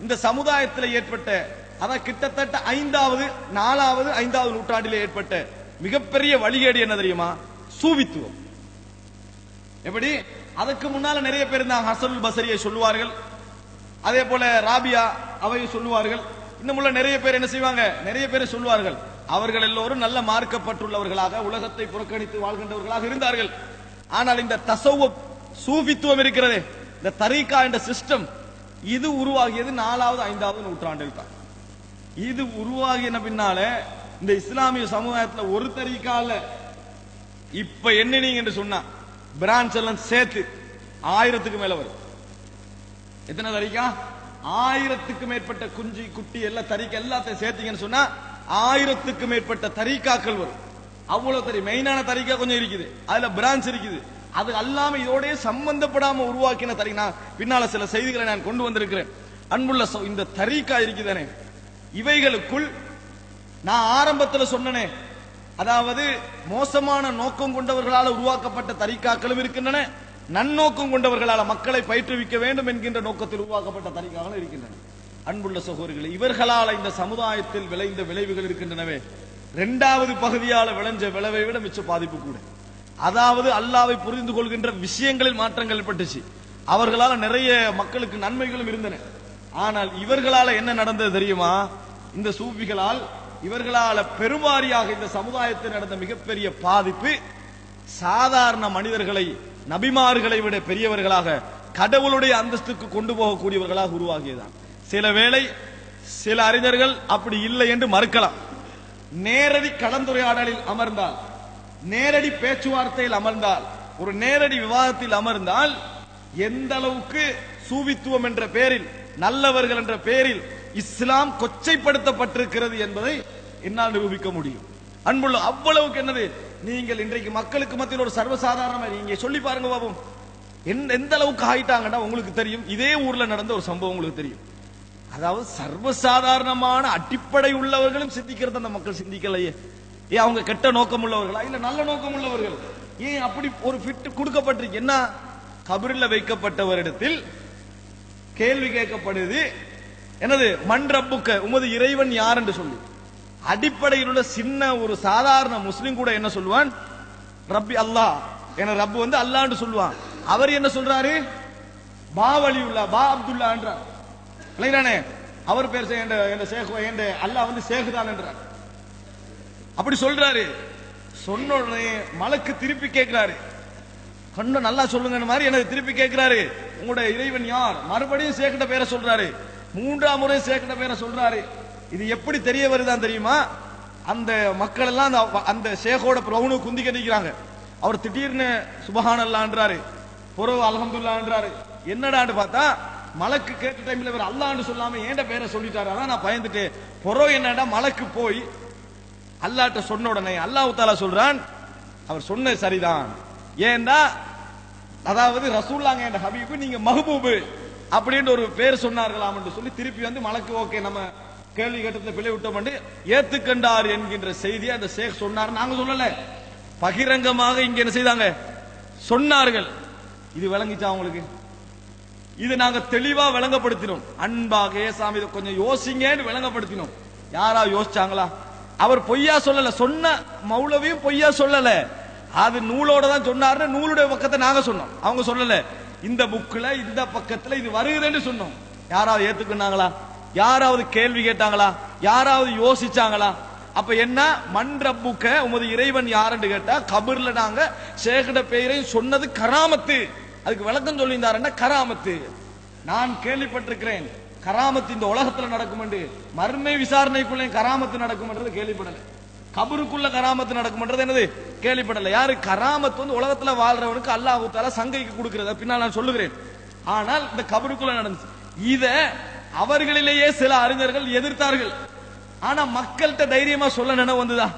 இந்த சமுதாயத்தில் ஏற்பட்ட அதான் கிட்டத்தட்ட ஐந்தாவது நாலாவது ஐந்தாவது நூற்றாண்டில் ஏற்பட்ட மிகப்பெரிய வழிகேடு என்ன தெரியுமா? சூவித்துவம். எப்படி? அதுக்கு முன்னால நிறைய பேர் இருந்தாங்க ஹசனுல் பசரியை சொல்லுவார்கள். அதே போல ராபியா அவை சொல்லுவார்கள். இன்னும் உள்ள நிறைய பேர் என்ன செய்வாங்க? நிறைய பேர் சொல்லுவார்கள். அவர்கள் எல்லோரும் நல்ல மார்க்கப்பட்டுள்ளவர்களாக உலகத்தை புறக்கணித்து வாழ்கின்றவர்களாக இருந்தார்கள். ஆனால் இந்த தசவ சூவித்துவம் இருக்கிறதே. இந்த தரீகா என்ற சிஸ்டம் இது உருவாகியது நாலாவது ஐந்தாவது நூற்றாண்டில் தான் இது உருவாகின பின்னால இந்த இஸ்லாமிய சமுதாயத்தில் ஒரு தரீகா இப்ப என்ன என்று சொன்னா பிரான்ச் எல்லாம் சேர்த்து ஆயிரத்துக்கு மேல வரும். எத்தனை தரிக்கா? ஆயிரத்துக்கு மேற்பட்ட குஞ்சு குட்டி எல்லாம் தரிக்க எல்லாத்தையும் சேர்த்தீங்கன்னு சொன்னா ஆயிரத்துக்கு மேற்பட்ட தரிக்காக்கள் வரும். அவ்வளவு தறி மெயினான தரிக்கா கொஞ்சம் இருக்குது. அதுல பிரான்ச் இருக்குது. அது அல்லாம இதோடய சம்பந்தப்படாம உருவாக்கின தறி நான் பின்னால சில செய்திகளை நான் கொண்டு வந்திருக்கிறேன். அன்புள்ள இந்த தரிக்கா இருக்குதானே? இவைகளுக்குள் நான் ஆரம்பத்துல சொன்னனே அதாவது மோசமான நோக்கம் கொண்டவர்களால் உருவாக்கப்பட்ட தரிக்காக்களும் இருக்கின்றன நன்னோக்கம் கொண்டவர்களால் மக்களை பயிற்றுவிக்க வேண்டும் என்கின்ற நோக்கத்தில் உருவாக்கப்பட்ட தரிக்காக்களும் இருக்கின்றன. அன்புள்ள சகோதரிகள் இவர்களால் இந்த சமுதாயத்தில் விளைந்த விளைவுகள் இருக்கின்றனவே. இரண்டாவது பகுதியால விளைஞ்ச விளைவை விட மிச்ச பாதிப்பு கூட. அதாவது அல்லாவை புரிந்து கொள்கின்ற விஷயங்களில் மாற்றங்கள் ஏற்பட்டுச்சு. அவர்களால் நிறைய மக்களுக்கு நன்மைகளும் இருந்தன. ஆனால் இவர்களால என்ன நடந்தது தெரியுமா? இந்த சூபிகளால் இவர்களால பெருவாரியாக இந்த சமுதாயத்தில் நடந்த மிகப்பெரிய பாதிப்பு சாதாரண மனிதர்களை நபிமார்களை விட பெரியவர்களாக கடவுளுடைய அந்தஸ்துக்கு கொண்டு போகக்கூடியவர்களாக உருவாகியதான் சில வேளை சில அறிஞர்கள் அப்படி இல்லை என்று மறுக்கலாம். நேரடி கலந்துரையாடலில் அமர்ந்தால் நேரடி பேச்சுவார்த்தையில் அமர்ந்தால் ஒரு நேரடி விவாதத்தில் அமர்ந்தால் எந்த அளவுக்கு சூவித்துவம் என்ற பெயரில் நல்லவர்கள் என்ற பெயரில் இஸ்லாம் கொச்சைப்படுத்தப்பட்டிருக்கிறது என்பதை என்னால் நிரூபிக்க முடியும். அன்புள்ள அவ்வளவுக்கு என்னது? நீங்கள் இன்றைக்கு மக்களுக்கு மத்தியில் ஒரு சர்வசாதாரணமாக நீங்க சொல்லி பாருங்க பாபம் எந்த எந்த அளவுக்கு ஆயிட்டாங்கன்னா உங்களுக்கு தெரியும்? இதே ஊர்ல நடந்த ஒரு சம்பவம் உங்களுக்கு தெரியும். அதாவது சர்வசாதாரணமான அடிப்படை உள்ளவர்களும் சிந்திக்கிறது அந்த மக்கள் சிந்திக்கலையே. ஏன் அவங்க கெட்ட நோக்கம் உள்ளவர்களா இல்ல நல்ல நோக்கம் உள்ளவர்கள் ஏன் அப்படி ஒரு ஃபிட் கொடுக்கப்பட்டிருக்கு. என்ன? கபரில் வைக்கப்பட்டவரிடத்தில் கேள்வி கேட்கப்படுது. எனது மண் ரப்புக்க உமது இறைவன் யார் என்று சொல்லி. அடிப்படையில் உள்ள சின்ன ஒரு சாதாரண முஸ்லிம் கூட என்ன சொல்லுவான்? ரப்பி அல்லாஹ் என ரப்பு வந்து அல்லான்னு சொல்லுவான். அவர் என்ன சொல்றாரு? பா வலியுல்லா பா அப்துல்லா என்றார். இல்லைதானே அவர் பேர் என்ற- சேகு என்ற அல்லாஹ் வந்து சேகுதான் என்றார். அப்படி சொல்றாரு. சொன்ன உடனே மலக்கு திருப்பி கேட்கிறாரு. கண்ணு நல்லா சொல்லுங்க மாதிரி எனக்கு திருப்பி கேட்கிறாரு. உங்களுடைய இறைவன் யார்? மறுபடியும் சேர்க்கிட்ட பேரை சொல்றாரு. மூன்றாம் முறை சேர்க்கிட்ட பேரை சொல்றாரு. இது எப்படி தெரிய வருதான் தெரியுமா? அந்த மக்கள் எல்லாம் அந்த அந்த பிரவுனு குந்தி கட்டிக்கிறாங்க. அவர் திடீர்னு சுபஹானல்லான்றாரு புறவு அல்ஹம்துல்லான்றாரு என்னடான்னு பார்த்தா மலக்கு கேட்ட டைம்ல இவர் அல்லான்னு சொல்லாம ஏண்ட பேரை சொல்லிட்டாரு? அதான் நான் பயந்துட்டு புறவு என்னடா? மலக்கு போய் அல்லாட்ட சொன்ன உடனே அல்லாஹு தாலா சொல்றான் அவர் சொன்னது சரிதான். ஏன்னா அதாவது ரசூல்லாங்க என்ற ஹபீபு நீங்க மஹபூபு அப்படின்னு ஒரு பேர் சொன்னார்களாம் என்று சொல்லி திருப்பி வந்து மலக்கு ஓகே நம்ம கேள்வி கேட்டதை பிழை விட்டோம் என்று ஏத்துக்கண்டார் என்கின்ற செய்தியை அந்த ஷேக் சொன்னார். நாங்க சொல்லல. பகிரங்கமாக இங்க என்ன செய்தாங்க? சொன்னார்கள். இது விளங்கிச்சா உங்களுக்கு? இது நாங்க தெளிவா விளங்கப்படுத்தினோம். அன்பாக ஏசாமி இதை கொஞ்சம் யோசிங்கன்னு விளங்கப்படுத்தினோம். யாரா யோசிச்சாங்களா? அவர் பொய்யா சொல்லல. சொன்ன மௌலவியும் பொய்யா சொல்லல. அது நூலோட தான் சொன்னாருன்னு நூலுடைய பக்கத்தை நாங்க சொன்னோம். அவங்க சொல்லல. இந்த புக்ல இந்த பக்கத்துல இது வருகிறேன்னு சொன்னோம். யாராவது ஏத்துக்கினாங்களா? யாராவது கேள்வி கேட்டாங்களா? யாராவது யோசிச்சாங்களா? அப்ப என்ன? மண் ரப்புக்க உமது இறைவன் யாருன்னு கேட்டா கபர்ல நாங்க சேகட பெயரையும் சொன்னது கராமத்து. அதுக்கு விளக்கம் சொல்லியிருந்தாருன்னா கராமத்து. நான் கேள்விப்பட்டிருக்கிறேன். கராமத்து இந்த உலகத்துல நடக்கும் என்று மர்மை விசாரணைக்குள்ளே கராமத்து நடக்கும் என்றது கேள்விப்படலை. கபருக்குள்ள கராமத்து நடக்கும்ன்றது என்னது? கேள்விப்படலை. யாரு? கராமத்து வந்து உலகத்துல வாழ்றவனுக்கு அல்லாஹ் தாலா சங்கைக்கு கொடுக்கிறது பின்னால் நான் சொல்லுகிறேன். ஆனால் இந்த கபருக்குள்ள நடந்துச்சு. இத அவர்களிலேயே சில அறிஞர்கள் எதிர்த்தார்கள். ஆனா மக்கள்கிட்ட தைரியமா சொல்ல நினைவு வந்துதா?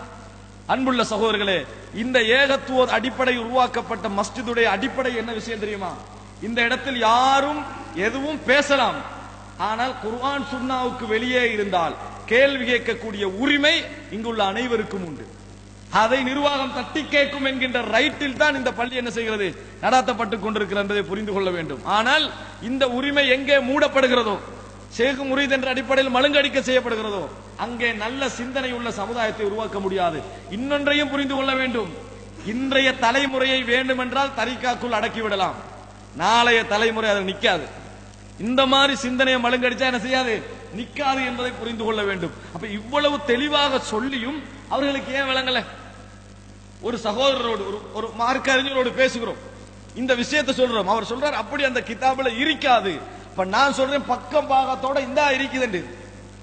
அன்புள்ள சகோதரர்களே இந்த ஏகத்துவ அடிப்படை உருவாக்கப்பட்ட மஸ்ஜிதுடைய அடிப்படை என்ன விஷயம் தெரியுமா? இந்த இடத்தில் யாரும் எதுவும் பேசலாம். ஆனால் குர்ஆன் சுன்னாவுக்கு வெளியே இருந்தால் கேள்வி கேட்கக்கூடிய உரிமை இங்குள்ள அனைவருக்கும் உண்டு. அதை நிர்வாகம் தட்டி கேட்கும் என்கின்ற ரைட்டில் தான் இந்த பள்ளி என்ன செய்கிறது? நடாத்தப்பட்டுக் கொண்டிருக்கிறது என்பதை புரிந்து கொள்ள வேண்டும். ஆனால் இந்த உரிமை எங்கே மூடப்படுகிறதோ சேகு முரீத் என்ற அடிப்படையில் மழுங்கடிக்க செய்யப்படுகிறதோ அங்கே நல்ல சிந்தனை உள்ள சமுதாயத்தை உருவாக்க முடியாது. இன்னொன்றையும் புரிந்து கொள்ள வேண்டும். இன்றைய தலைமுறையை வேண்டுமென்றால் தரிக்காக்குள் அடக்கி விடலாம். நாளைய தலைமுறை அதை நிற்காது இந்த மாதிரி சிந்தனையை மழுங்கடிச்சா என்ன செய்யாது? நிக்காது என்பதை புரிந்து கொள்ள வேண்டும். அப்ப இவ்வளவு தெளிவாக சொல்லியும் அவர்களுக்கு ஏன் விளங்கல? ஒரு சகோதரரோடு ஒரு ஒரு மார்க்க அறிஞரோடு பேசுகிறோம். இந்த விஷயத்தை சொல்றோம். அவர் சொல்றார் அப்படி அந்த கிதாபுல இருக்காது. இப்ப நான் சொல்றேன் பக்கம் பாகத்தோட இந்தா இருக்குதுண்டு.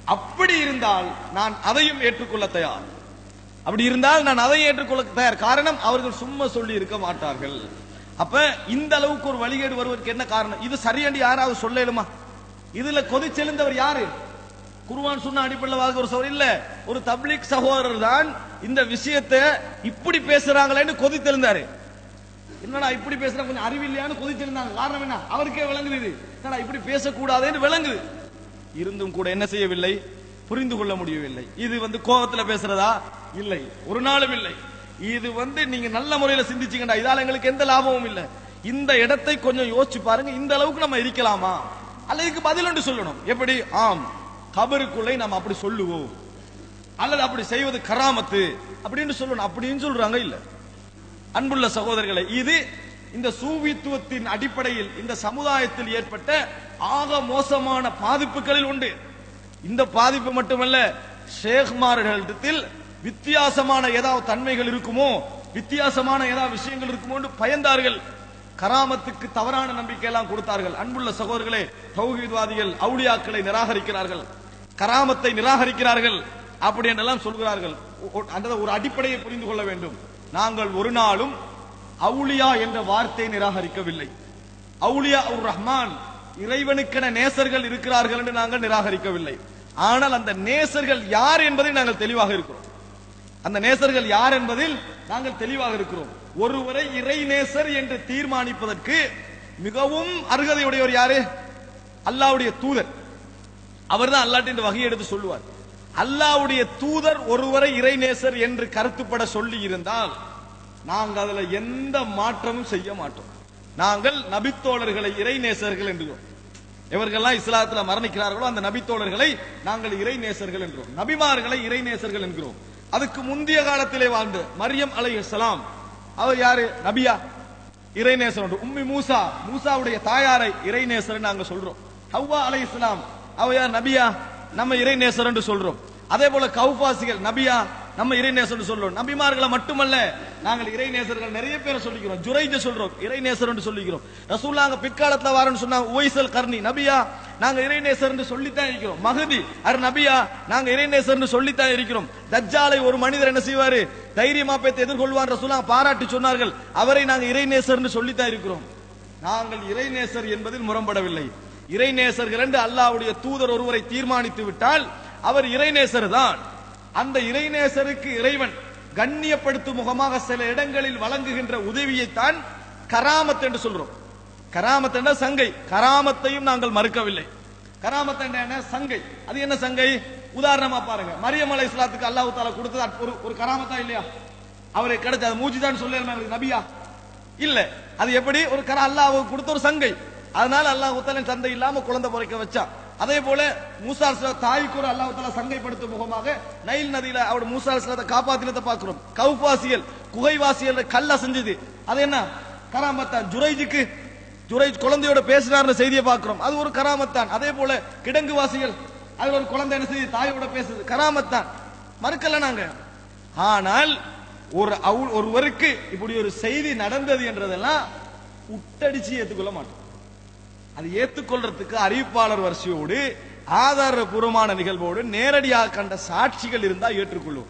அப்படி இருந்தால் நான் அதையும் ஏற்றுக்கொள்ள தயார். அப்படி இருந்தால் நான் அதை ஏற்றுக்கொள்ள தயார். காரணம் அவர்கள் சும்மா சொல்லி இருக்க மாட்டார்கள். அப்ப இந்த அளவுக்கு ஒரு வழிகேடு வருவதற்கு என்ன காரணம்? இது சரியாண்டி யாராவது சொல்லலுமா? இதுல கொதிச்செழுந்தவர் யாரு? குருவான் சொன்ன அடிப்படையில் ஒரு சகோதரர் இல்ல. ஒரு தப்லீக் சகோதரர் தான் இந்த விஷயத்தை இப்படி பேசுறாங்களேன்னு கொதித்தெழுந்தாரு என்னடா இப்படி பேசுற? கொஞ்சம் அறிவில்லையான்னு கொதிச்சிருந்தாங்க காரணம் என்ன? அவருக்கே விளங்குது. என்னடா இப்படி பேசக்கூடாதுன்னு விளங்குது. இருந்தும் கூட என்ன செய்யவில்லை? புரிந்து கொள்ள முடியவில்லை. இது வந்து கோபத்துல பேசுறதா? இல்லை. ஒரு நாளும் இல்லை. இது வந்து நீங்க நல்ல முறையில சிந்திச்சீங்கடா இதால எங்களுக்கு எந்த லாபமும் இல்லை. இந்த இடத்தை கொஞ்சம் யோசிச்சு பாருங்க. இந்த அளவுக்கு நம்ம இருக்கலாமா? அல்ல இதுக்கு பதில் ஒன்று சொல்லணும். எப்படி? ஆம். கபருக்குள்ளே நம்ம அப்படி சொல்லுவோம். அல்லது அப்படி செய்வது கராமத்து. அப்படின்னு சொல்லணும். அப்படின்னு சொல்றாங்க இல்ல. அன்புள்ள சகோதரர்களை இது இந்த சூவித்துவத்தின் அடிப்படையில் இந்த சமுதாயத்தில் ஏற்பட்ட ஆக மோசமான பாதிப்புகளில் உண்டு. இந்த பாதிப்பு மட்டுமல்ல ஷேக்மார்களிடத்தில் வித்தியாசமான ஏதாவது தன்மைகள் இருக்குமோ வித்தியாசமான ஏதாவது விஷயங்கள் இருக்குமோ என்று பயந்தார்கள். கராமத்துக்கு தவறான நம்பிக்கை எல்லாம் கொடுத்தார்கள். அன்புள்ள சகோதரர்களே தௌஹீத்வாதிகள் அவுளியாக்களை நிராகரிக்கிறார்கள். கராமத்தை நிராகரிக்கிறார்கள் அப்படி என்றெல்லாம் சொல்கிறார்கள். அந்த ஒரு அடிப்படையை புரிந்து கொள்ள வேண்டும். நாங்கள் ஒரு நாளும் அவுளியா என்ற வார்த்தையை நிராகரிக்கவில்லை. அவுளியா உர் ரஹ்மான் இறைவனுக்கென நேசர்கள் இருக்கிறார்கள் என்று நாங்கள் நிராகரிக்கவில்லை. ஆனால் அந்த நேசர்கள் யார் என்பதை நாங்கள் தெளிவாக இருக்கிறோம். அந்த நேசர்கள் யார் என்பதில் நாங்கள் தெளிவாக இருக்கிறோம். ஒருவரை இறை நேசர் என்று தீர்மானிப்பதற்கு மிகவும் அருகதையுடையவர் யாரு? அல்லாவுடைய தூதர். அவர்தான் அல்லாட்டு இந்த வகையை எடுத்து சொல்லுவார். அல்லாவுடைய தூதர் ஒருவரை இறைநேசர் என்று கருத்துப்பட சொல்லி இருந்தால் நாங்கள் அதுல எந்த மாற்றமும் செய்ய மாட்டோம். நாங்கள் நபித்தோழர்களை இறைநேசர்கள் என்றுகிறோம். எவர்கள்லாம் இஸ்லாத்துல மரணிக்கிறார்களோ அந்த நபித்தோழர்களை நாங்கள் இறைநேசர்கள் என்றோம் நபிமார்களை இறைநேசர்கள் என்கிறோம். அதுக்கு முந்தைய காலத்திலே வாழ்ந்த மரியம் அலை இஸ்லாம் அவர் யாரு? நபியா. இறைநேசன் உம்மி மூசா. மூசாவுடைய தாயாரை இறைநேசர் நாங்க சொல்றோம். ஹவ்வா அலை இஸ்லாம் அவ யார்? நபியா. நம்ம இறைநேசர் என்று சொல்றோம். அதே போல கௌபாசிகள் நபியா. நம்ம இறைநேசர் சொல்றோம். நபிமார்களை மட்டுமல்ல நாங்கள் இறைநேசர்கள் நிறைய பேரை சொல்லிக்கிறோம். ஜுரைஜ சொல்றோம் இறைநேசர் என்று சொல்லிக்கிறோம் ரசூல்லாங்க பிற்காலத்துல வாரன்னு சொன்னாங்க ஓய்சல் கர்ணி நபியா நாங்க இறைநேசர் என்று சொல்லித்தான் இருக்கிறோம். மகதி அர் நபியா நாங்க இறைநேசர் என்று சொல்லித்தான் இருக்கிறோம். தஜ்ஜாலை ஒரு மனிதர் என்ன செய்வாரு? தைரியமா பேத்து எதிர்கொள்வார் ரசூலா பாராட்டி சொன்னார்கள். அவரை நாங்க இறைநேசர் என்று சொல்லித்தான் இருக்கிறோம். நாங்கள் இறைநேசர் என்பதில் முரம்படவில்லை இறைநேசர்கள் என்று அல்லாஹ்வுடைய தூதர் ஒருவரை தீர்மானித்து விட்டால் அவர் இறைநேசர் தான். அந்த இறைநேசருக்கு இறைவன் கண்ணியப்படுத்தும் முகமாக சில இடங்களில் வழங்குகின்ற உதவியைத்தான் கராமத் என்று சொல்றோம். கராமத் என்ற சங்கை. கராமத்தையும் நாங்கள் மறுக்கவில்லை. கராமத் என்ன? சங்கை. அது என்ன சங்கை? உதாரணமா பாருங்க. மரியம் அலை இஸ்லாத்துக்கு அல்லாஹு தாலா கொடுத்தது ஒரு ஒரு கராமத்தா இல்லையா? அவரை கிடைச்ச அது மூஜிதான் சொல்லலாம் நபியா? இல்ல. அது எப்படி? ஒரு கர அல்லாஹ் கொடுத்த ஒரு சங்கை. அதனால அல்லாஹ் உத்தாலின் சந்தை இல்லாம குழந்தை பிறக்க வச்சான் அதே போல மூசா தாய்க்கு ஒரு அல்லாஹ் சங்கைப்படுத்தும் முகமாக நைல் நதியில அவர் மூசா காப்பாத்தினத்தை பார்க்கிறோம். கவுபாசியல் குகைவாசியல் கல்ல செஞ்சது அது என்ன? கராமத்தான். ஜுரைஜுக்கு ஜுரைஜ் குழந்தையோட பேசினார்னு செய்தியை பார்க்கிறோம். அது ஒரு கராமத்தான். அதே போல கிடங்கு வாசிகள் அதுல ஒரு குழந்தை என்ன செய்யுது? தாயோட பேசுது. கராமத்தான். மறுக்கல நாங்க. ஆனால் ஒரு அவு- ஒருவருக்கு இப்படி ஒரு செய்தி நடந்தது என்றதெல்லாம் உட்டடிச்சு ஏத்துக்கொள்ள மாட்டோம். அது ஏத்துக்கொள்றதுக்கு அறிவிப்பாளர் வரிசையோடு ஆதாரபூர்வமான நிகழ்வோடு நேரடியாக கண்ட சாட்சிகள் இருந்தால் ஏற்றுக்கொள்ளும்.